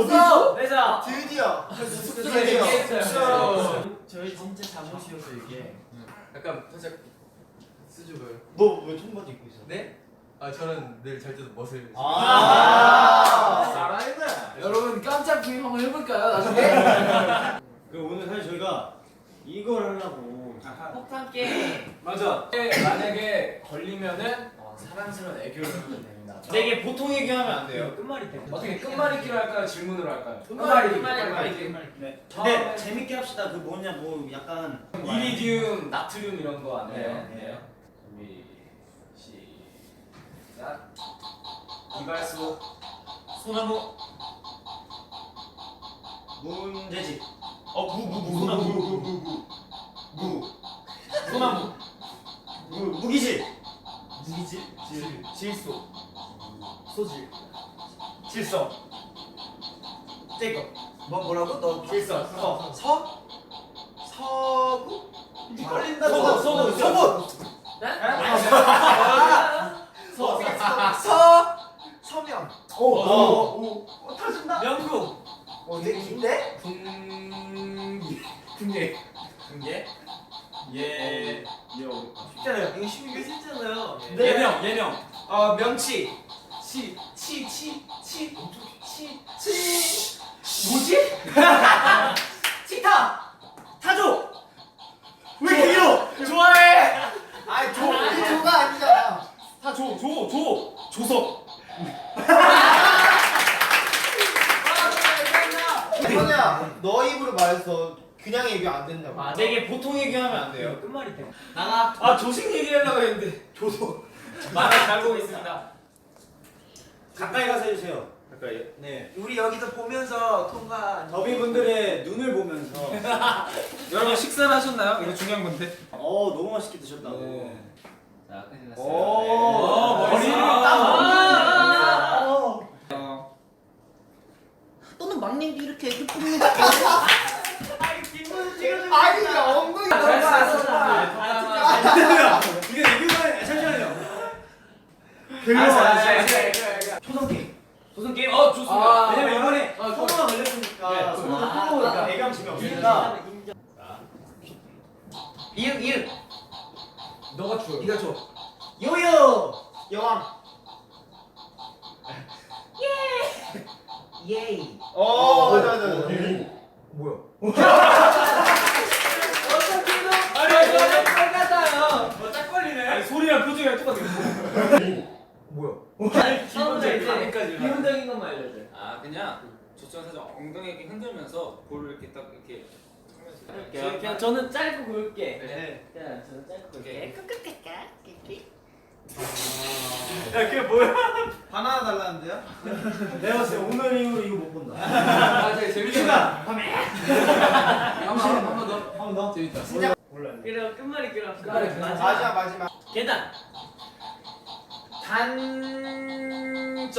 어디서? 회사. 드디어 드디어 얘기했어요. 저희 진짜 잠옷이어서 이게 약간 살짝 수줍어요. 너왜 청바지 입고 있어? 네? 아 저는 늘 잘 때도 멋을. 아 살아있네 여러분 깜짝 구입 한번 해볼까요 나중에? 그 오늘 사실 저희가 이걸 하려고 폭탄 게임 맞아. 만약에 걸리면은 어, 사랑스러운 애교를 하면 됩니다 되게 보통 얘기하면 안 돼요 끝말이 때 어떻게 끝말잇기로 할까요? 질문으로 할까요? 끝말잇기, 끝말잇기 끝말잇기. 네. 처음에 근데 재밌게 합시다 그 뭐냐 뭐 약간 이리듐, 나트륨 이런 거 안 돼요? 네. 네. 준비 시작 이발소 소나무 문제집 어무무무무무무무 소나무 무 무기질 무기질 질 질소 소질 질서. 떼거. 뭐 뭐라고? 너 질서. 서 서? 서구? 걸린다 서구 서구 서구. 네? 서 서. 서명 오. 오 터진다. 명궁 어디 긴데? 궁기. 궁예 궁예 예 요. 쉽잖아요? 이거 쉽게 쉽잖아요. 예명 예명. 어 명치. 치 치 치 치 치 치. 뭐지? 치타. 타조. 왜 이렇게 길어 좋아해. 아이 조. 조가 아니잖아. 타조조 조. 조석. 현우야 너 입으로 말했어 그냥 얘기 안 된다고. 아, 되게 보통 얘기하면 안 돼요. 끝말이 돼 나가. 아 조식 얘기하려고 했는데. 조석 말을 잘 보고 있습니다. 가까이 가서 해주세요. 가까이. 네. 우리 여기서 보면서 통과. 더비분들의 눈을 보면서. 여러분 식사를 하셨나요? 이거 중요한 건데. 어 너무 맛있게 드셨다고. 네. 자 큰일 났어요. 오, 네. 머리를 아, 딱 아, 어. 어. 또는 막내비 이렇게 이렇게 뽑는 거아니 이거 엉덩이 아, 잘 쐈어. 아, 이거 이거는 잠시만요 알았어, 알았어, 알았어. 초성 조선 게임 어 좋습니다. 아, 왜냐면 이번에 아, 소모가 걸렸으니까 네. 소모가 아, 또 그러니까. 배경 지금 없으니까 이응 이응. 너가 줘. 네가 줘. 요요 여왕 예이. 어 맞아 맞아 아니 아니 아니 똑같아요. 뭐딱 걸리네. 아니 소리랑 표정이랑 똑같아. 처음부터 밤에까지. 기본적인 것만 알려줘. 아 그냥 저쪽 살짝 엉덩이 이렇게 흔들면서 볼을 이렇게 딱 이렇게 하면서 그냥, 그냥 저는 짧고 굵게. 네. 그냥 저는 짧고 굵게. 야 그게 뭐야 바나나 달라는데요? 내가 봤을 때 오늘 이후로 이거 못 본다 아 되게 재밌다. 한번 더. 한번 더 재밌다. 몰라요 그럼 끝말이 그럼. 끝말이 그럼. 마지막 마지막 계단. 단점.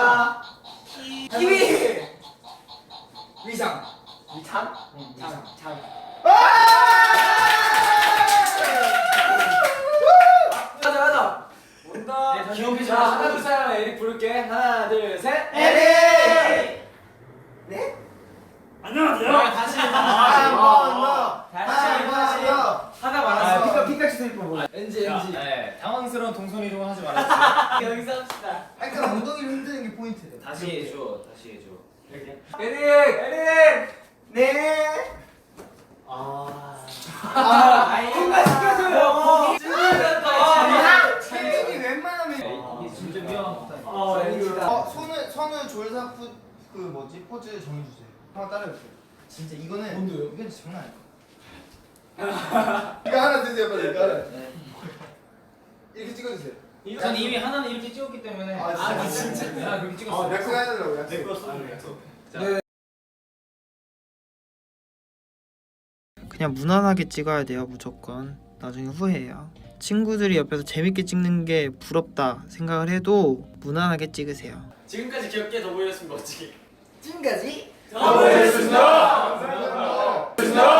잘가 키위. 위상. 참. 참. 참. 가자 가자. 온다. 네, 기억이 자, 자 하나 둘 셋. 에릭 부를게. 하나 둘 셋. 에릭 안녕하세요. 다시 한번더 다시 다시 한번 하나 아 말았어. 피카 피카츄 테이프 뭐야 NG NG. 네 당황스러운 동선 이동을 하지 말아주세요 여기서 합시다. 약간 엉덩이를 흔드는 게 포인트래 다시 해줘 다시 해줘 에릭 에릭. 네 아. 아, 통과시켜줘요. 채팅이 웬만하면 이게 진짜 미안하다. 어, NG다. 어, 손을 선우 졸사프 그 뭐지 포즈 정해주세요. 한번 따라해보세요. 진짜 이거는 뭔데요? 이건 진짜 장난 아닐 거야. 이거 하나 드세요 빨리. 이거 하나. 찍어주세요. 전 이미 하나는 이렇게 찍었기 때문에 아, 아, 진짜? 내가 그렇게 찍었어. 아, 약속 해야 되더라고. 약속. 내거 써. 아. 그냥 무난하게 찍어야 돼요 무조건 나중에 후회해요 친구들이 옆에서 재밌게 찍는 게 부럽다 생각을 해도 무난하게 찍으세요 지금까지 귀엽게 더 보였으면 멋지게 지금까지 아, 감사합니다.